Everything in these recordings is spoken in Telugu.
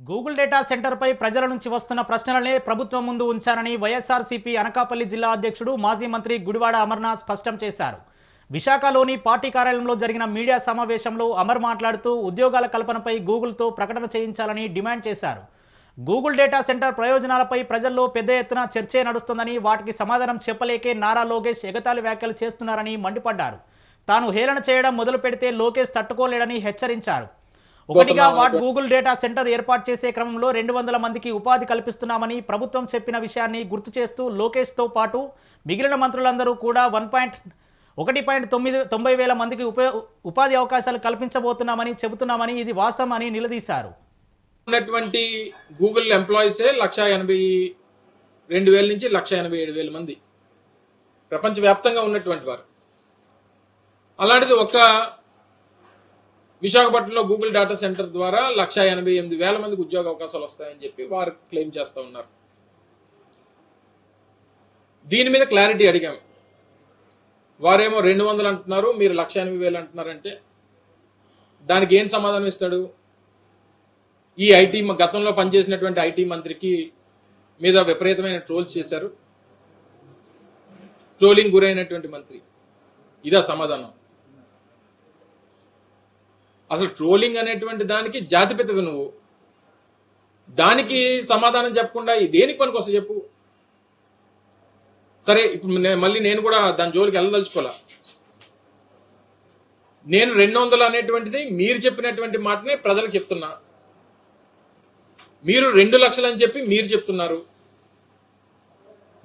గూగుల్ డేటా సెంటర్పై ప్రజల నుంచి వస్తున్న ప్రశ్నలనే ప్రభుత్వం ముందు ఉంచారని వైఎస్ఆర్సీపీ అనకాపల్లి జిల్లా అధ్యక్షుడు మాజీ మంత్రి గుడివాడ అమర్నాథ్ స్పష్టం చేశారు. విశాఖలోని పార్టీ కార్యాలయంలో జరిగిన మీడియా సమావేశంలో అమర్ మాట్లాడుతూ ఉద్యోగాల కల్పనపై గూగుల్తో ప్రకటన చేయించాలని డిమాండ్ చేశారు. గూగుల్ డేటా సెంటర్ ప్రయోజనాలపై ప్రజల్లో పెద్ద ఎత్తున చర్చే నడుస్తుందని వాటికి సమాధానం చెప్పలేకే నారా లోకేష్ ఎగతాళి వ్యాఖ్యలు చేస్తున్నారని మండిపడ్డారు. తాను హేళన చేయడం మొదలు పెడితే లోకేష్ తట్టుకోలేడని హెచ్చరించారు. ఒకటిగా వాట్ గూగుల్ డేటా సెంటర్ ఏర్పాటు చేసే క్రమంలో రెండు వందల మందికి ఉపాధి కల్పిస్తున్నామని ప్రభుత్వం చెప్పిన విషయాన్ని గుర్తు చేస్తూ లోకేష్తో పాటు మిగిలిన మంత్రులందరూ కూడా వన్ పాయింట్ ఒకటి పాయింట్ తొమ్మిది తొంభై వేల మందికి ఉప ఉపాధి అవకాశాలు కల్పించబోతున్నామని చెబుతున్నామని ఇది వాస్తవం అని నిలదీశారు. ఉన్నటువంటి గూగుల్ ఎంప్లాయీసే లక్ష ఎనభై రెండు వేల నుంచి లక్ష ఎనభై ఏడు వేల మంది. ప్రపంచవ్యాప్తంగా ఉన్నటువంటి వారు. అలాంటిది ఒక విశాఖపట్నంలో గూగుల్ డేటా సెంటర్ ద్వారా లక్ష ఎనభై ఎనిమిది వేల మందికి ఉద్యోగ అవకాశాలు వస్తాయని చెప్పి వారు క్లెయిమ్ చేస్తూ ఉన్నారు. దీని మీద క్లారిటీ అడిగాము వారేమో రెండు వందలు అంటున్నారు మీరు లక్ష ఎనభై వేలు అంటున్నారంటే. దానికి ఏం సమాధానం ఇస్తాడు? ఈ ఐటీ గతంలో పనిచేసినటువంటి ఐటీ మంత్రికి మీద విపరీతమైన ట్రోల్స్ చేశారు. ట్రోలింగ్ గురైనటువంటి మంత్రి. ఇదా సమాధానం. అసలు ట్రోలింగ్ అనేటువంటి దానికి జాతిపితవి నువ్వు. దానికి సమాధానం చెప్పకుండా దేనికి పనికి చెప్పు. సరే ఇప్పుడు మళ్ళీ నేను కూడా దాని జోలికి వెళ్ళదలుచుకోలే నేను రెండు వందలు అనేటువంటిది మీరు చెప్పినటువంటి మాటనే ప్రజలకు చెప్తున్నా. మీరు రెండు లక్షలు అని చెప్పి మీరు చెప్తున్నారు.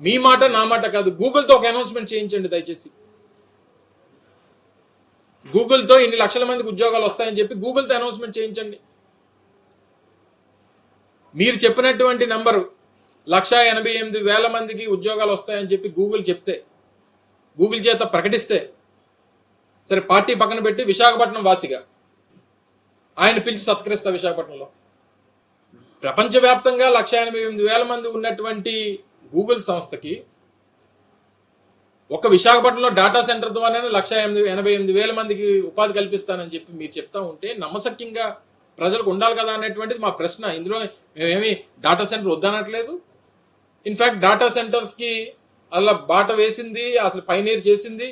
మీ మాట నా మాట కాదు. గూగుల్తో ఒక అనౌన్స్మెంట్ చేయించండి దయచేసి. గూగుల్తో ఇన్ని లక్షల మందికి ఉద్యోగాలు వస్తాయని చెప్పి గూగుల్తో అనౌన్స్మెంట్ చేయించండి. మీరు చెప్పినటువంటి నంబరు లక్ష ఎనభై ఎనిమిది వేల మందికి ఉద్యోగాలు వస్తాయని చెప్పి గూగుల్ చెప్తే గూగుల్ చేత ప్రకటిస్తే సరే పార్టీ పక్కన పెట్టి విశాఖపట్నం వాసిగా ఆయన పిలిచి సత్కరిస్తా విశాఖపట్నంలో. ప్రపంచవ్యాప్తంగా లక్ష ఎనభై ఎనిమిది వేల మంది ఉన్నటువంటి గూగుల్ సంస్థకి ఒక విశాఖపట్నంలో డేటా సెంటర్ ద్వారానే లక్ష ఎనిమిది ఎనభై ఎనిమిది వేల మందికి ఉపాధి కల్పిస్తానని చెప్పి మీరు చెప్తా ఉంటే నమ్మసక్యంగా ప్రజలకు ఉండాలి కదా అనేటువంటిది మా ప్రశ్న. ఇందులో మేమేమి డేటా సెంటర్ వద్దనట్లేదు. ఇన్ఫ్యాక్ట్ డేటా సెంటర్స్కి అలా బాట వేసింది అసలు పైనీర్ చేసింది.